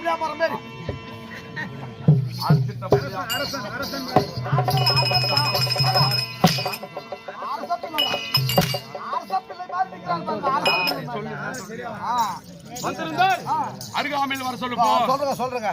புளியா மரம் மாதிரி வந்திருந்தால் அருகாமையில் வர சொல்லு போ. சொல்றேங்க சொல்றேங்க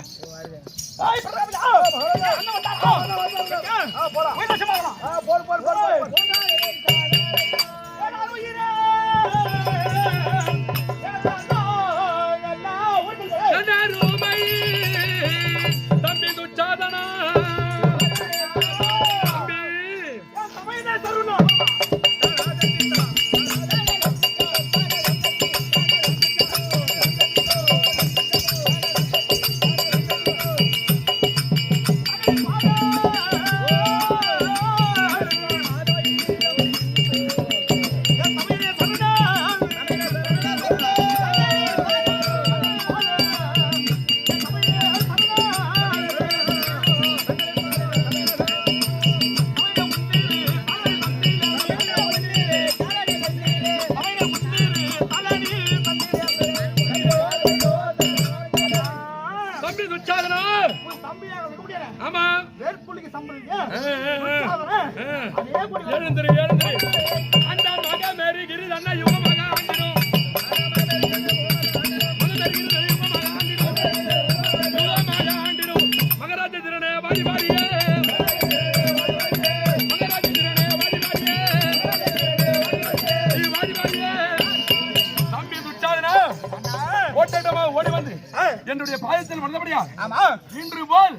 ஆமா. இன்று போல்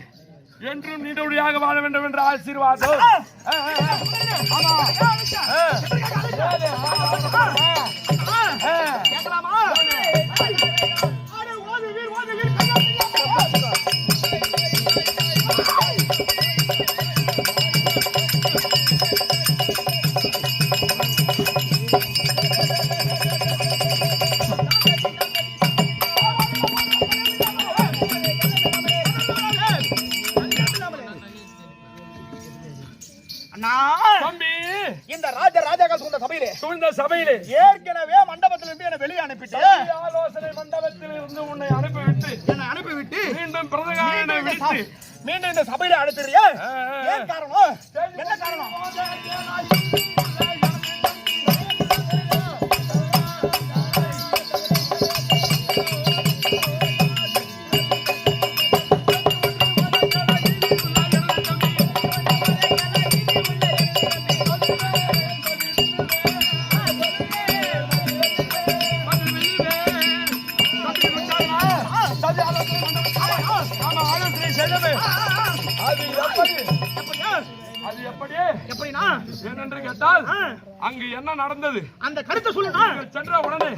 என்றும் நீடுடியாக வாழ வேண்டும் என்ற ஆசீர்வாதம். ஆமா. சூழ்ந்த சபையிலே. ஏற்கனவே மண்டபத்திலிருந்து என்னை வெளியே அனுப்பிட்டு ஆலோசனை மண்டபத்தில் இருந்து உன்னை அனுப்பிவிட்டு என்னை அனுப்பிவிட்டு மீண்டும் பிரதகாரனை விடுத்து மீண்டும் இந்த சபையில ஆ. ஏன் காரணம் ஆலோசனை செய்தது அது எப்படி? அது எப்படி? எப்படின்னா? ஏனென்று கேட்டால் அங்கு என்ன நடந்தது? அந்த கருத்தை சொல்லுங்க. சென்ற உடனே.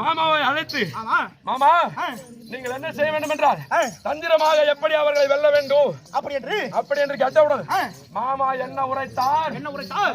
மாமாவை அழைத்து ஆமா. மாமா நீங்கள் என்ன செய்ய வேண்டும் என்றால் தந்திரமாக எப்படி அவர்களை வெல்ல வேண்டும்? அப்படி என்று? அப்படி என்று கேட்டவுடன் மாமா என்ன உரைத்தார்? என்ன உரைத்தால்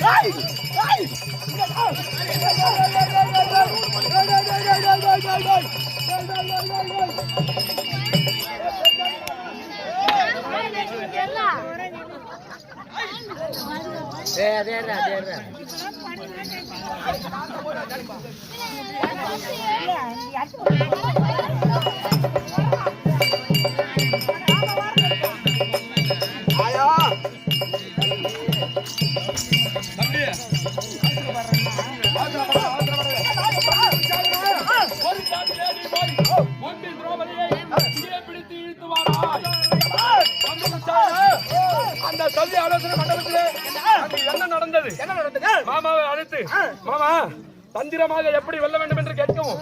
தாண்டி மாமா தந்திரமாக எப்படி வெல்ல வேண்டும் என்று கேட்கவும்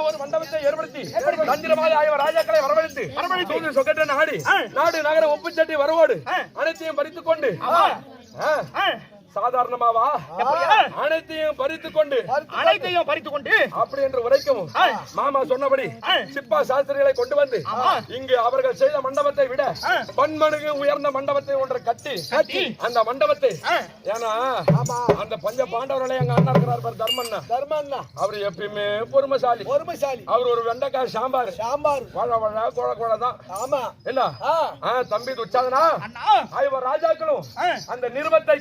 ஒரு மண்டபத்தை ஏற்படுத்தி தந்திரமாக ஆயவர் ராஜாக்களை வரவழைத்து வரவழைத்து. சொக்கட்ட நாடி நாடு நகர உப்பு சட்டி வரவோடு அனைத்தையும் பறித்துக் கொண்டு சாதாரணமாவா? அனைத்தையும் பறித்து கொண்டு அனைத்தையும் பறித்து கொண்டு அப்படி என்று உரைக்கவும். மாமா சொன்னபடி. சிப்பா சாஸ்திரிகளை கொண்டு வந்து. இங்கு அவர்கள் செய்த மண்டபத்தை விட ஆ. பன்மடங்கு உயர்ந்த மண்டபத்தை ஒன்றை கட்டி. அந்த மண்டபத்தை ஏன்னா அந்த பஞ்ச பாண்டவர்களே எங்க அண்ணா இருக்கிறார் பாரு தர்மண்ணா. தர்மண்ணா. அவர் எப்பயுமே பொறுமைசாலி. பொறுமைசாலி. அவர் ஒரு வெண்டைக்காய் சாம்பார். சாம்பார். வாழ வாழ கோழ கோழ தான். ஆமா. என்ன? தம்பி துச்சாதனா? ஐவர் ராஜாக்களும் அந்த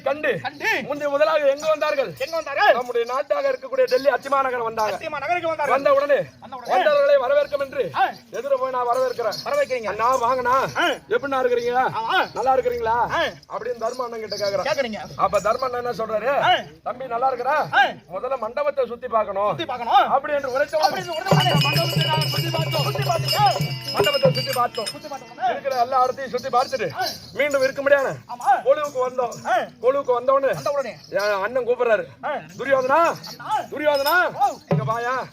கண்டு கண்டு. முந்தைய முதலாக எங்க வந்தார்கள்? எங்க வந்தாரு நம்முடைய நாட்டாக இருக்கக்கூடிய டெல்லி அத்திமா நகரம் வந்தாங்க நகருக்கு வந்தாரு வந்த உடனே வந்த உடனே. வந்தவர்களை வரவேற்கும் என்று எதிர போய் நான் வரவேற்கிறேன். வர வைக்கிறீங்க அண்ணா வாங்கண்ணா. ஆ. எப்படிண்ணா இருக்கிறீங்க? ஆமா நல்லா இருக்கிறீங்களா. அப்படின்னு தர்ம அண்ணன் கிட்ட கேக்குறேன். அப்ப தர்ம அண்ணன் என்ன சொல்றாரு. தம்பி நல்லா இருக்கிறா. முதல்ல மண்டபத்தை சுத்தி பார்க்கணும். அப்படி என்று உரைச்ச மண்டபத்தை சுத்தி பார்த்தோம். இருக்கிற எல்லா இடத்தையும் சுத்தி பார்த்துட்டு மீண்டும் இருக்க முடியாது கொழுவுக்கு வந்தோம். கொழுவுக்கு வந்தவொடனே வந்த உடனே. அண்ணன் கூப்பிடுறாரு. துரியோதனா? துரியோதனா. இங்க ஆ.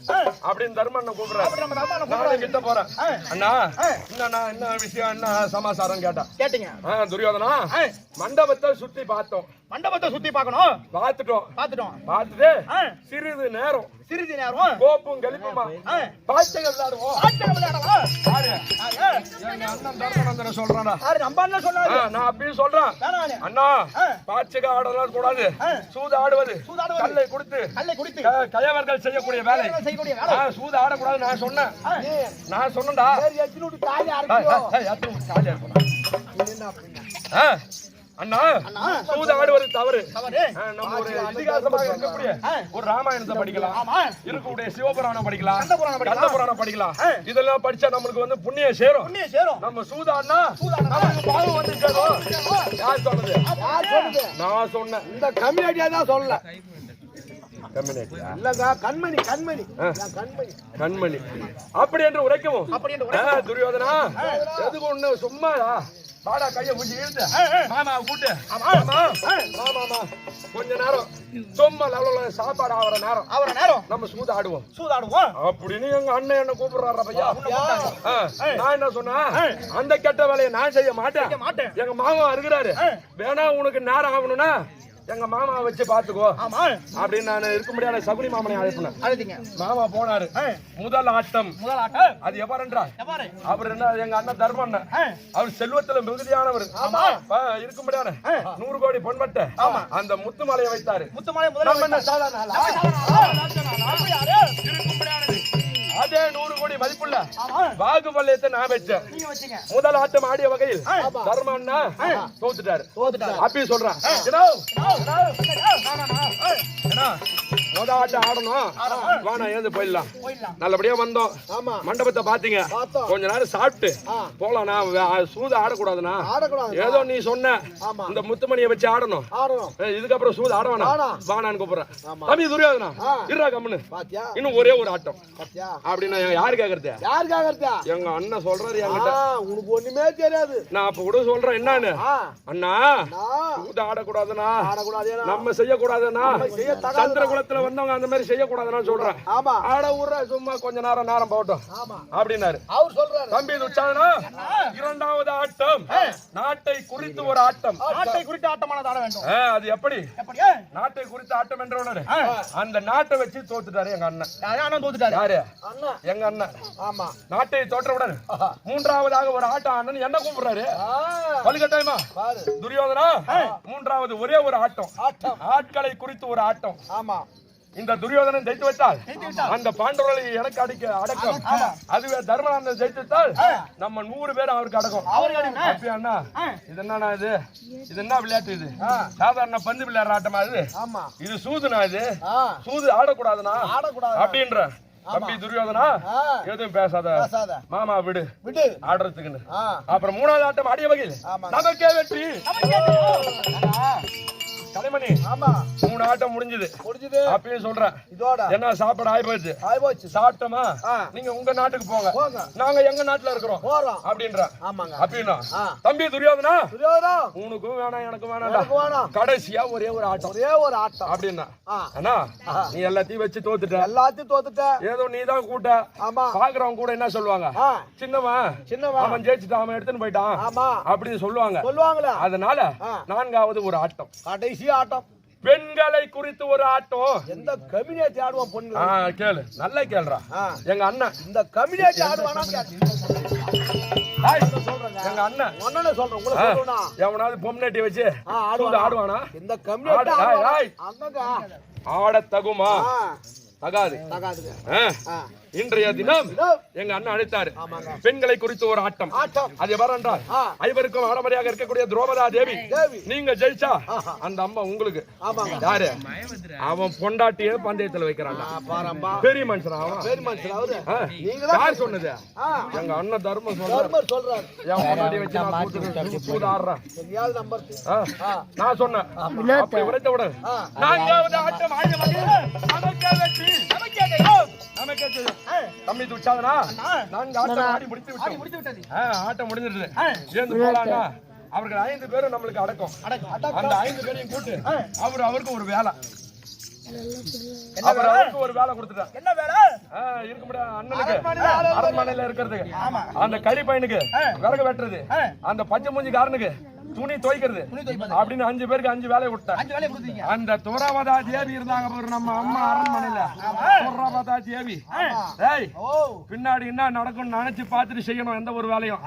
அப்படின்னு தர்மண்ணன் கூப்பிடுறாரு. கூப்பிடுறாரு. கிட்ட போறேன். அண்ணா. என்னண்ணா என்ன விஷயம் என்ன சமாசாரம் கேட்டா? கேட்டீங்க. துரியோதனா மண்டபத்தை சுத்தி பார்த்தோம். மண்டபத்தை சுத்தி பார்க்கணும்? பார்த்துட்டோம். பார்த்துட்டோம். பார்த்துட்டு சிறிது நேரம் சிறிது நேரம் கோப்பும் கலிப்புமா பாய்ச்சல் விளையாடுவோம் அண்ணன் சொல்றானா நம்ம அண்ணன் சொன்னாரு ஆ, நான் அப்படியே சொல்றேன். அண்ணா. பாய்ச்சக ஆடலாம் கூடாது. சூது ஆடுவது. கல்லை கொடுத்து கல்லை குடித்து கயவர்கள் செய்யக்கூடிய வேலை செய்யக்கூடிய வேலை ஆ, சூது ஆடக்கூடாது நான் சொன்னேன் நான் சொன்னேன்டா சரி எத்தனை எத்தனை. என்ன அண்ணா அண்ணா. சூது ஆடுவது தவறு. நம்ம ஒரு இதிகாசமாக இருக்கக்கூடிய. ஒரு ராமாயணத்தை படிக்கலாம். இருக்கக்கூடிய சிவபுராணம் படிக்கலாம். கந்த புராணம் படிக்கலாம். இதெல்லாம் படிச்சா நம்மளுக்கு வந்து புண்ணியம் சேரும். புண்ணிய சேரும். நம்ம சூதாடினா நமக்கு பாவம் வந்து சேரும் யார் சொன்னது? நான் சொன்னேன். இந்த கம்யூனிட்டியா தான் சொல்லல. கண்மணி கண்மணி. கண்மணி. அப்படி என்று உரைக்கவும். துரியோதனா எதுக்கு ஒண்ணு சும்மாடா வாடா கைய பிடிச்சி இழுத்து. மாமா கூட்டு மாமா மாமா. கொஞ்ச நேரம். சும்மா லவல சாப்பாடு ஆவற நேரம். அவர நேரம். நம்ம சூது ஆடுவோம் சூதாடுவோம். அப்படின்னு எங்க அண்ணன் என்ன கூப்பிடுறாரு பையா நான் என்ன சொன்னேன் அந்த கெட்ட வேலையை நான் செய்ய மாட்டேன். செய்ய மாட்டேன். எங்க மாமா இருக்கிறாரு. வேணா உனக்கு நேரம் ஆகணும்னா எங்க மாமா வச்சு பாத்துக்கோ அப்படின்னு நான் இருக்க முடியாத சகுனி மாமனை அழைப்பினேன் மாமா போனாரு. முதல் ஆட்டம். முதல் ஆட்டம்? அது எவ்வாறு அவர் என்ன எங்க அண்ணன் தர்மண்ணன் ஆ, அவர் செல்வத்துல மிகுதியானவர். இருக்க முடியாத. நூறு கோடி பொன்மட்ட அந்த முத்து மலையை வைத்தாரு. முத்துமலை நம்ம அதே நூறு கோடி மதிப்புள்ள ஆமா. பாகுபல்யத்தை நான் வச்சேன். முதல் ஆட்டம் ஆடிய வகையில் தர்ம அண்ணா தோத்துட்டாரு. தோத்துட்டாரு. அப்படி சொல்றான். முத ஆட்டம் ஆடணும். வாணா ஏந்து போயிடலாம். நல்லபடியா வந்தோம். மண்டபத்தை பாத்தீங்க. கொஞ்ச நேரம் சாப்பிட்டு. போலாம்ண்ணா வே- சூது ஆடக்கூடாதுண்ணா. ஆடக்கூடாது ஏதோ நீ சொன்ன. இந்த முத்துமணியை வச்சு ஆடணும். இதுக்கப்புறம் சூது ஆட வேணாம். வாணான்னு கூப்பிடுறேன். தம்பி. இருடா கம்முன்னு. பாத்தியா? இன்னும் ஒரே ஒரு ஆட்டம். அப்படின்னு யாரு கேக்குறது? யாருக்காக இருக்கா எங்க அண்ணன் சொல்றாரு என்கிட்ட. உனக்கு ஒண்ணுமே தெரியாது. நான் அப்ப கூட சொல்றேன் என்னன்னு? அண்ணா நான் சூது ஆடக்கூடாதுண்ணா? நம்ம செய்யக்கூடாதுண்ணா. செய்யத்தகாததுண்ணா. வந்தவங்க அந்த மாதிரி செய்யக்கூடாதுன்னு சொல்றேன். ஆமா. ஆட விடுற சும்மா கொஞ்ச நேரம் நேரம் போகட்டும். ஆமா. அப்படின்னாரு. அவர் சொல்றாரு. தம்பி துச்சாதனா இரண்டாவது ஆட்டம். நாட்டை குறித்து ஒரு ஆட்டம். நாட்டை குறித்து ஆட்டமானது ஆட வேண்டும். அது எப்படி? நாட்டை குறித்து ஆட்டம் என்ற உடனே அந்த நாட்டை வச்சு தோத்துட்டாரு எங்க அண்ணன். அண்ணன் தோத்துட்டாரு. யாரு? அண்ணா. எங்க அண்ணன். ஆமா. நாட்டை தோற்றவுடன் மூன்றாவதாக ஒரு ஆட்டம் அண்ணன் என்ன கூப்பிடுறாரு? வலுக்கட்டாயமா பாரு. துரியோதனா? மூன்றாவது ஒரே ஒரு ஆட்டம். ஆட்டம். ஆட்களை குறித்து ஒரு ஆட்டம். ஆமா. இந்த துரியோதனன் ஜெயித்து விட்டால். அந்த பாண்டவர்களை எனக்கு அடிக்க அடக்கம். அதுவே தர்மநாதன் ஜெயித்து விட்டால் நம்ம நூறு பேர் அவருக்கு அடக்கம். அண்ணா? ஆ. இது என்னண்ணா இது? இது என்ன விளையாட்டு இது? சாதாரண பந்து விளையாடுற ஆட்டமா இது? இது சூதுனா இது? சூது ஆடக்கூடாதுண்ணா. ஆடக்கூடாது அப்படின்ற. தம்பி துரியோதனா? எதுவும் பேசாத. மாமா விடு. விடு. ஆடுறதுக்குன்னு. அப்புறம் மூணாவது ஆட்டம் ஆடிய வகையில். நமக்கே வெற்றி. கலைமணி ஆமா. மூணு ஆட்டம் முடிஞ்சது. முடிஞ்சது. அப்பயும் சொல்றேன். இதோட. என்ன சாப்பாடு ஆயி போச்சு ஆய் போச்சு சாப்பிட்டோமா. நீங்க உங்க நாட்டுக்கு போங்க. நாங்க எங்க நாட்டுல இருக்கிறோம்? போறோம். அப்படின்ற ஆமாங்க. அப்படின்னா. தம்பி துரியோதனா? துரியோதனம் உனக்கும் வேணாம் எனக்கும் வேணாம். கடைசியா ஒரே ஒரு ஆட்டம். ஒரே ஒரு ஆட்டம். அப்படின்னா. அண்ணா நீ எல்லாத்தையும் வச்சு தோத்துட்ட. எல்லாத்தையும் தோத்துட்ட. ஏதோ நீ தான் கூட்ட. ஆமா. பாக்குறவங்க கூட என்ன சொல்லுவாங்க? சின்னவன். சின்னவன். அவன் ஜெயிச்சுட்டான் அவன் எடுத்துன்னு போயிட்டான். ஆமா. அப்படின்னு சொல்லுவாங்க. சொல்லுவாங்களே. அதனால. நான்காவது ஒரு ஆட்டம். கடைசி ஆட்டம். பெண்களை குறித்து ஒரு ஆட்டம் எந்த கம்யூனிட்டி ஆடுவான் பொண்ணு கேளு. நல்லா கேளுடா ஆ. எங்க அண்ணன். இந்த கம்யூனிட்டி ஆடுவானா? எங்க அண்ணன். ஒன்னு சொல்றேன். எவனாவது பொம்னட்டி வச்சு ஆடுவானா? இந்த கம்யூனிட்டி ஆடு, தகுமா? தகாது. தகாதுங்க. இன்றைய தினம் எங்க அண்ணன் அழைத்தாரு. பெண்களை குறித்து ஒரு ஆட்டம். ஆட்டம். அது எவ்வாறு என்றால். ஐவருக்கும் ஆடமரியாக இருக்கக்கூடிய துரோபதா தேவி. தேவி. நீங்க ஜெயிச்சா ஆஹா. அந்த அம்மா உங்களுக்கு. ஆமாங்க. யாரு? அவன் பொண்டாட்டியே பந்தயத்துல பாரம்பா. பெரிய மனுஷன் அவன்? யார் சொன்னது? எங்க அண்ணன் தர்மம் சொல்றாரு. என் பொண்டாட்டி வச்சு நான் ஆடுறேன் சொன்னேன். உரைத்த ஆ. நான்காவது ஆட்டம் ஆயுதமணி நமக்கே வெற்றி. நமக்கே நமக்கே தம்பி துச்சாதனா நான்கு ஆட்டம் ஆடி முடித்து விட்டோம். முடித்து விட்டது. ஆ, ஆட்டம் முடிஞ்சிருது ஏந்து போலாங்க அவர்கள் ஐந்து பேரும் நம்மளுக்கு அடக்கம். அந்த ஐந்து பேரையும் கூட்டு அவர் அவருக்கு ஒரு வேலை. அவர் அவருக்கு ஒரு வேலை கொடுத்துட்டார். என்ன வேலை? இருக்க முடியாது அண்ணனுக்கு. அரண்மனையில இருக்கிறதுக்கு. அந்த கறி பையனுக்கு விறகு வெட்டுறது. அந்த பச்சை மூஞ்சிக்காரனுக்கு துணி துவைக்கிறது. அப்படின்னு அஞ்சு பேருக்கு அஞ்சு வேலையை கொடுத்தீங்க. அந்த துறவதா தேவி இருந்தாங்க பாரு நம்ம அம்மா அரண்மனையில. துறவதா தேவி. ஏய் பின்னாடி என்ன நடக்கும்னு நினைச்சு பார்த்துட்டு செய்யணும் எந்த ஒரு வேலையும்.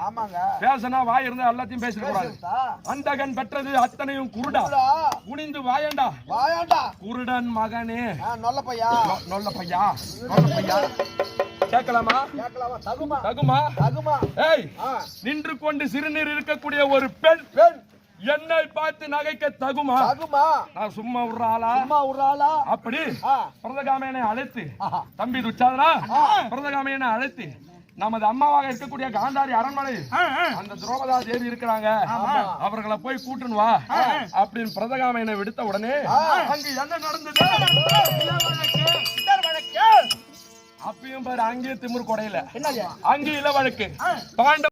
பேசினா வாய் இருந்தா எல்லாத்தையும் பேசிட கூடாது. ஆ, அந்தகன் பெற்றது அத்தனையும் குருடா. குனிந்து வாயண்டா. குருடன் மகனே. நல்ல பையா? நொல்ல பையா? நொல்ல பையா? கேட்கலாமா? தகுமா? தகுமா? ஏய் நின்று கொண்டு சிறுநீர் இருக்கக்கூடிய ஒரு பெண் பெண். என்னை பார்த்து நகைக்க தகுமா? தகுமா? நான் சும்மா விடுறாளா? ஒரு ஆளா அப்படி? பிரதகாமையனை அழைத்து. தம்பி துச்சாதனா பிரதகாமையனை அழைத்து. நமது அம்மாவாக இருக்கக்கூடிய காந்தாரி அரண்மனை. அந்த துரோபதா தேவி இருக்கிறாங்க. அவர்களை போய் கூட்டுன்னு வா. அப்படின்னு பிரதகாமையனை விடுத்த உடனே அங்கு என்ன நடந்தது? அப்பயும் பாரு அங்கேயே திமிர் கொடையில. அங்கே இள வழக்கு பாண்ட